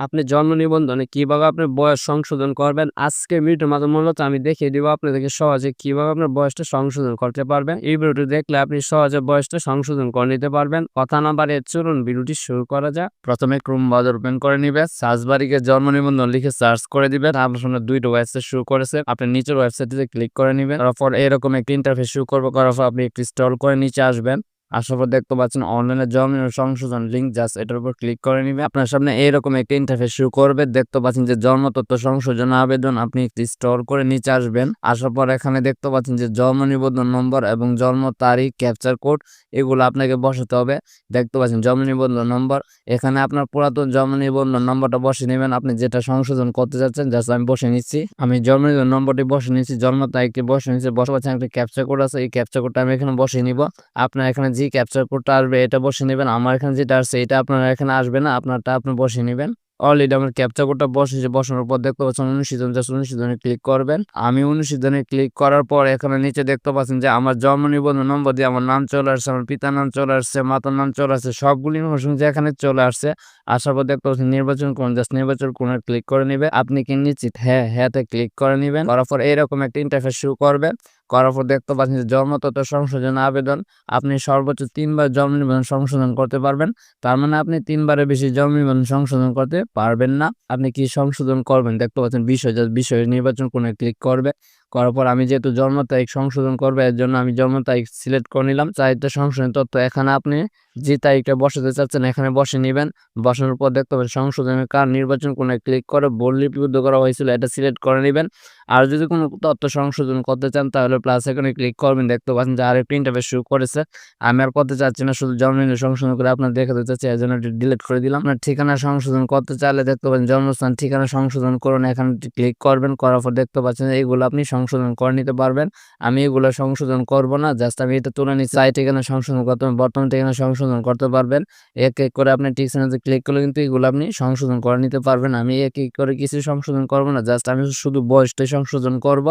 আপনি জন্ম নিবন্ধনে কীভাবে আপনার বয়স সংশোধন করবেন? আজকে ভিডিওর মাধ্যমে মূলত আমি দেখিয়ে দিব আপনাদেরকে সহজে কীভাবে আপনার বয়সটা সংশোধন করতে পারবেন। এই ভিডিওটি দেখলে আপনি সহজে বয়সটা সংশোধন করে নিতে পারবেন। কথা না বাড়িয়ে চলুন ভিডিওটি শুরু করা যাক। প্রথমে ক্রোম ব্রাউজার ওপেন করে নিবে সার্চ বারিকে জন্ম নিবন্ধন লিখে সার্চ করে দিবেন। আপনার সামনে দুইটা ওয়েবসাইট শুরু করেছে। আপনি নিচের ওয়েবসাইটটিতে ক্লিক করে নেবেন। তারপর এরকম একটি ইন্টারফেস শুরু করব। করার পর আপনি একটি স্টল করে নিচে আসবেন। আসার পর দেখতে পাচ্ছেন অনলাইনে জন্ম সংশোধন লিঙ্ক জাস্ট এটার উপর ক্লিক করে নিবে। আপনার সামনে এইরকম একটা ইন্টারফেস শুরু করবে। দেখতে পাচ্ছেন যে জন্ম তথ্য সংশোধন আবেদন আপনি একটি স্টোর করে নিচে আসবেন। আসার পর এখানে দেখতে পাচ্ছেন যে জন্ম নিবন্ধন নম্বর এবং জন্ম তারিখ ক্যাপচার কোড এগুলো আপনাকে বসাতে হবে। দেখতে পাচ্ছেন জন্ম নিবন্ধন নম্বর এখানে আপনার পুরাতন জন্ম নিবন্ধন নম্বরটা বসে নেবেন। আপনি যেটা সংশোধন করতে যাচ্ছেন জাস্ট আমি বসে নিচ্ছি। আমি জন্ম নিবন্ধন নম্বরটি বসে নিচ্ছি, জন্ম তারিখটি বসে নিচ্ছি। বসে পাচ্ছেন একটা ক্যাপচার কোড আছে। এই ক্যাপচার কোডটা আমি এখানে বসে নিব। আপনার এখানে যে ক্যাপচার কোডটা আসবে, এটা বসে নেবেন। আমার এখানে যেটা আসছে এটা আপনার এখানে আসবে না, আপনারটা আপনি বসে নেবেন। অলরেডি আমার ক্যাপচার কোডটা বসেছে বসানোর পর দেখতে পাচ্ছেন অনুশীলন জাস্ট অনুশীলনে ক্লিক করবেন। আমি অনুশীলনে ক্লিক করার পর এখানে নিচে দেখতে পাচ্ছেন যে আমার জন্ম নিবন্ধন নম্বর দিয়ে আমার নাম চলে আসছে, আমার পিতার নাম চলে আসছে, মাতার নাম চলে আসছে, সবগুলি ইনফরমেশন যে এখানে চলে আসছে, আসার পর দেখতে পাচ্ছেন নির্বাচন করুন জাস্ট নির্বাচন করুন ক্লিক করে নিবে। আপনি কি নিশ্চিত? হ্যাঁ হ্যাঁতে ক্লিক করে নিবেন। করার পর এইরকম একটা ইন্টারফেস শুরু করবে করার পর দেখতে পাচ্ছেন যে জন্ম তথ্য সংশোধন আবেদন আপনি সর্বোচ্চ তিনবার জন্ম নিবন্ধন সংশোধন করতে পারবেন। তার মানে আপনি তিনবারের বেশি জন্ম নিবন্ধন সংশোধন করতে পারবেন না। আপনি কি সংশোধন করবেন? দেখতে পাচ্ছেন বিষয় যা বিষয় নির্বাচন কোনো ক্লিক করবে। করার পর আমি যেহেতু জন্ম তারিখ সংশোধন করবে, এর জন্য আমি জন্ম তারিখ সিলেক্ট করে নিলাম। চারিটা সংশোধন তথ্য এখানে আপনি যে তারিখটা বসাতে চাচ্ছেন এখানে বসে নেবেন। বসানোর পর দেখতে পাবেন সংশোধনের কার নির্বাচন কোণে ক্লিক করে বোর্ড লিপিবদ্ধ করা হয়েছিল, এটা সিলেক্ট করে নেবেন। আর যদি কোনো তথ্য সংশোধন করতে চান তাহলে প্লাস এখানে ক্লিক করবেন, দেখতে পাচ্ছেন যে আরেকটি ইন্টারফেস শুরু করেছে। আমি আর করতে চাচ্ছি না, শুধু জন্ম সংশোধন করে আপনার দেখাতে চাচ্ছি, এর জন্য ডিলিট করে দিলাম। আপনার ঠিকানা সংশোধন করতে চাইলে দেখতে পাবেন জন্মস্থান, ঠিকানা সংশোধন করুন, এখানে ক্লিক করবেন, করার পর দেখতে পাচ্ছেন এইগুলো আপনি সংশোধন করে নিতে পারবেন। আমি এগুলো সংশোধন করব না জাস্ট আমি এটা তুলে নিচ্ছি। চাই ঠিকানা সংশোধন করতে পারবেন বর্তমান ঠিকানা সংশোধন করতে পারবেন। এক এক করে আপনি ঠিকানাতে ক্লিক করলে কিন্তু এগুলো আপনি সংশোধন করে নিতে পারবেন। আমি এক এক করে কিছু সংশোধন করব না জাস্ট আমি শুধু বয়সটাই সংশোধন করব।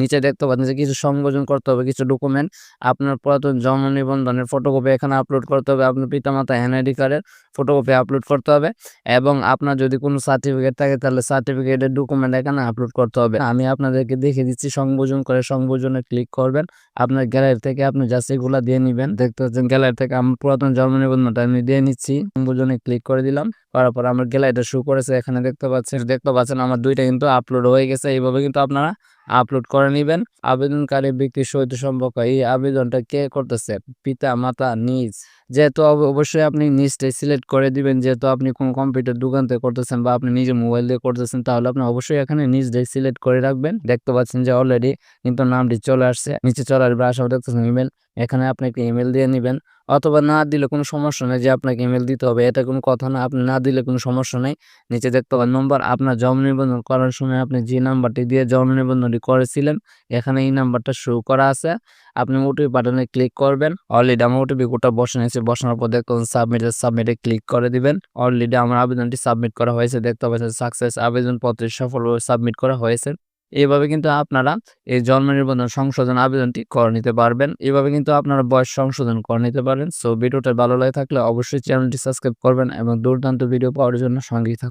নিচে দেখতে পাচ্ছেন যে কিছু সংযোজন করতে হবে, কিছু ডকুমেন্ট আপনার পুরাতন জন্ম নিবন্ধনের ফটোকপি এখানে আপলোড করতে হবে, আপনার পিতামাতা এনআইডি কার্ডের ফটোকপি আপলোড করতে হবে এবং আপনার যদি কোনো সার্টিফিকেট থাকে তাহলে সার্টিফিকেটের ডকুমেন্ট এখানে আপলোড করতে হবে। আমি আপনাদেরকে দেখে দিচ্ছি সংযোজন করে সংযোজনে ক্লিক করবেন। আপনার গ্যালারি থেকে আপনি এগুলা দিয়ে নেবেন। দেখতে পাচ্ছেন গ্যালারি থেকে আমার পুরাতন জন্ম নিবন্ধনটা আমি দিয়ে নিচ্ছি। সংযোজনে ক্লিক করে দিলাম। করার পর আমার গ্যালারিটা শু করেছে। এখানে দেখতে পাচ্ছেন দেখতে পাচ্ছেন আমার দুইটা কিন্তু আপলোড হয়ে গেছে। এইভাবে কিন্তু আপনারা আপলোড করে নেবেন। আবেদনকারী ব্যক্তির সহিত সম্পর্ক, এই আবেদনটা কে করতেছে? পিতা, মাতা, নিজ। যেহেতু অবশ্যই আপনি নিজটাই সিলেক্ট করে দিবেন, যেহেতু আপনি কোনো কম্পিউটার দোকান থেকে করতেছেন বা আপনি নিজে মোবাইল দিয়ে করতেছেন, তাহলে আপনি অবশ্যই এখানে নিজটাই সিলেক্ট করে রাখবেন। দেখতে পাচ্ছেন যে অলরেডি কিন্তু নামটি চলে আসছে। নিচে চলে আসবে, আশা দেখতেছেন ইমেল এখানে আপনি একটা ইমেল দিয়ে নেবেন। অথবা না দিলে কোনো সমস্যা নেই যে আপনাকে ইমেল দিতে হবে, এটা কোনো কথা না। আপনি না দিলে কোনো সমস্যা নেই। নিচে দেখতে পাবেন নম্বর আপনার জন্ম নিবন্ধন করার সময় আপনি যে নাম্বারটি দিয়ে জন্ম নিবন্ধনটি করেছিলেন, এখানে এই নাম্বারটা শো করা আছে। আপনি ওটিপি বাটনে ক্লিক করবেন। অলরেডি আমার ওটিপি কোডটা বসে নিয়েছে। বসানোর পর দেখতে সাবমিটে সাবমিটে ক্লিক করে দিবেন। অলরেডি আমার আবেদনটি সাবমিট করা হয়েছে। দেখতে পাচ্ছেন সাকসেস আবেদনপত্রে সফলভাবে সাবমিট করা হয়েছে। এইভাবে কিন্তু আপনারা এই জন্ম নিবন্ধন সংশোধন আবেদনটি করে নিতে পারবেন। এভাবে কিন্তু আপনারা বয়স সংশোধন করে নিতে পারেন। সো ভিডিওটা ভালো লাগে থাকলে অবশ্যই চ্যানেলটি সাবস্ক্রাইব করবেন এবং দুর্দান্ত ভিডিও পাওয়ার জন্য সঙ্গেই থাকুন।